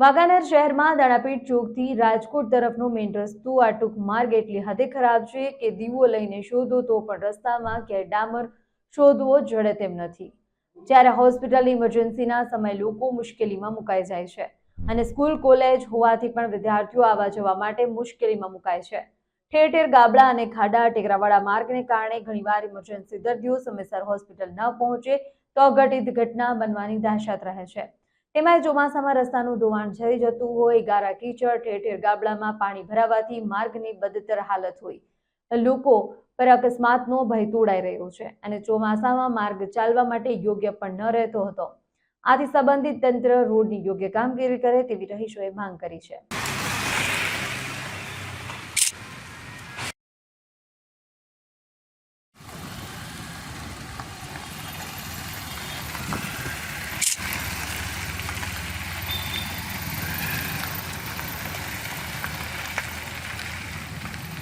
વાંકાનેર શહેરમાં દાણાપીઠ ચોકથી રાજકોટ તરફનો મેઇન રસ્તો, આ ટૂંક માર્ગ એટલી હદે ખરાબ છે કે દીવો લઈને શોધો તો પણ રસ્તામાં કે ડામર શોધવો જડે તેમ નથી. જ્યારે હોસ્પિટલ ઇમરજન્સીના સમય લોકો મુશ્કેલીમાં મુકાઈ જાય છે અને સ્કૂલ, કોલેજ હોવાથી પણ વિદ્યાર્થીઓ આવવા જવા માટે મુશ્કેલીમાં મુકાય છે. ઠેર ઠેર ગાબડા અને ખાડા ટેકરાવાળા માર્ગને કારણે ઘણીવાર ઇમરજન્સી દર્દીઓ સમયસર હોસ્પિટલ ન પહોંચે તો અઘટિત ઘટના બનવાની દહેશત રહે છે. તેમાં ચોમાસામાં રસ્તાનું ધોવાણ જઈ જતું હોય, ગારા કીચડ, ઠેર ઠેર ગાબડામાં પાણી ભરાવાથી માર્ગની બદતર હાલત હોય. લોકો પર અકસ્માતનો ભય તોડાઈ રહ્યો છે અને ચોમાસામાં માર્ગ ચાલવા માટે યોગ્ય પણ ન રહેતો હતો. આથી સંબંધિત તંત્ર રોડની યોગ્ય કામગીરી કરે તેવી રહીશોએ માંગ કરી છે.